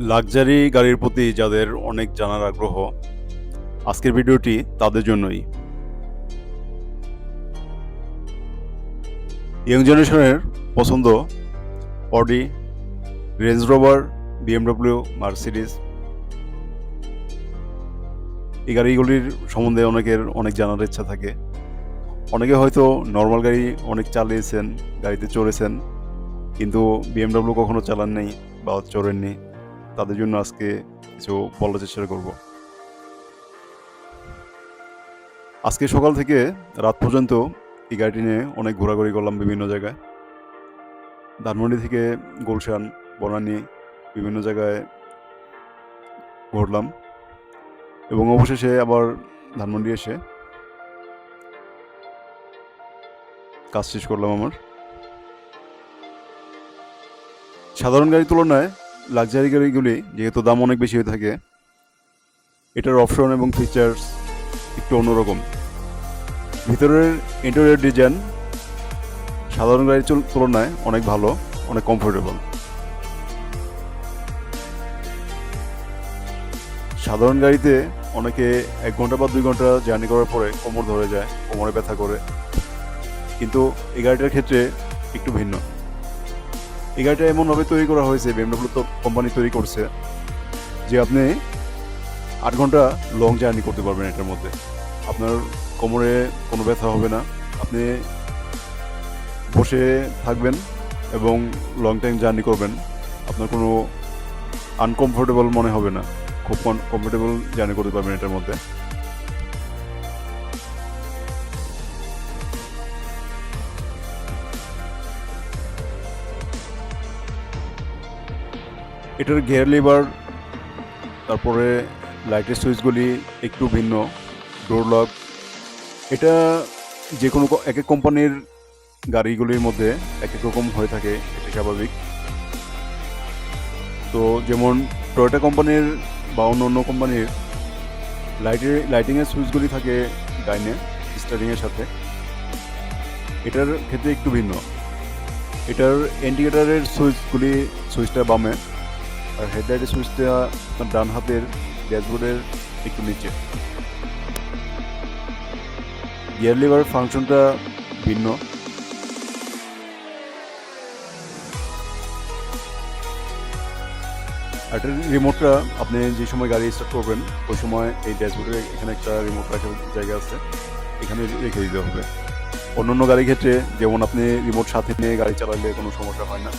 Luxury গাড়ির প্রতি যাদের অনেক জানার আগ্রহ, আজকের ভিডিওটি তাদের জন্যই। ইয়ং জেনারেশনের পছন্দ Audi, Range Rover, BMW Mercedes এই গাড়িগুলির সম্বন্ধে অনেকের অনেক জানার ইচ্ছা থাকে। অনেকে হয়তো নর্মাল গাড়ি অনেক চালিয়েছেন, গাড়িতে চড়েছেন, কিন্তু বিএমডব্লিউ কখনো চালান নেই বা চড়েননি। তাদের জন্য আজকে কিছু বলার চেষ্টা করব। আজকে সকাল থেকে রাত পর্যন্ত এই গাড়িটি নিয়ে অনেক ঘোরাঘুরি করলাম বিভিন্ন জায়গায়। ধানমন্ডি থেকে গুলশান, বনানী বিভিন্ন জায়গায় ঘুরলাম এবং অবশেষে আবার ধানমন্ডি এসে কাজ শেষ করলাম আমার। সাধারণ গাড়ির তুলনায় লাক্সারি গাড়িগুলি যেহেতু দাম অনেক বেশি হয়ে থাকে, এটার অপশন এবং ফিচার্স একটু অন্যরকম। ভিতরের ইন্টেরিয়র ডিজাইন সাধারণ গাড়ির তুলনায় অনেক ভালো, অনেক কমফোর্টেবল সাধারণ গাড়িতে অনেকে এক ঘণ্টা বা দুই ঘণ্টা জার্নি করার পরে কোমর ধরে যায়, কোমরে ব্যথা করে। কিন্তু এই গাড়িটার ক্ষেত্রে একটু ভিন্ন। এই গাড়িটা এমনভাবে তৈরি করা হয়েছে বিএমডব্লিউ তো কোম্পানি তৈরি করছে, যে আপনি আট ঘণ্টা লং জার্নি করতে পারবেন এটার মধ্যে। আপনার কোমরে কোনো ব্যথা হবে না, আপনি বসে থাকবেন এবং লং টাইম জার্নি করবেন, আপনার কোনো আনকমফোর্টেবল মনে হবে না, খুব কমফোর্টেবল জার্নি করতে পারবেন এটার মধ্যে। এটার গিয়ার লিভার তারপরে লাইটের সুইচগুলি একটু ভিন্ন ডোর লক এটা যে কোনো এক এক কোম্পানির গাড়িগুলির মধ্যে এক এক রকম হয়ে থাকে, এটা স্বাভাবিক। তো যেমন টয়োটা কোম্পানির বা অন্য অন্য কোম্পানির লাইটের লাইটিংয়ের সুইচগুলি থাকে ডাইনে স্টারিংয়ের সাথে। এটার ক্ষেত্রে একটু ভিন্ন। এটার ইন্ডিকেটারের সুইচগুলি সুইচটা বামে। আর হেডলাইটের সুইচটা আপনার ডান হাতের ড্যাশবোর্ডের একটু নিচে। গিয়ার লিভার ফাংশনটা ভিন্ন। একটা রিমোটটা আপনি যে সময় গাড়ি স্টার্ট করবেন, ওই সময় এই ড্যাশবোর্ডের এখানে একটা রিমোট রাখার জায়গা আছে। এখানে রেখে দিতে হবে। অন্য অন্য গাড়ির ক্ষেত্রে যেমন আপনি রিমোট সাথে নিয়ে গাড়ি চালালে কোনো সমস্যা হয় না।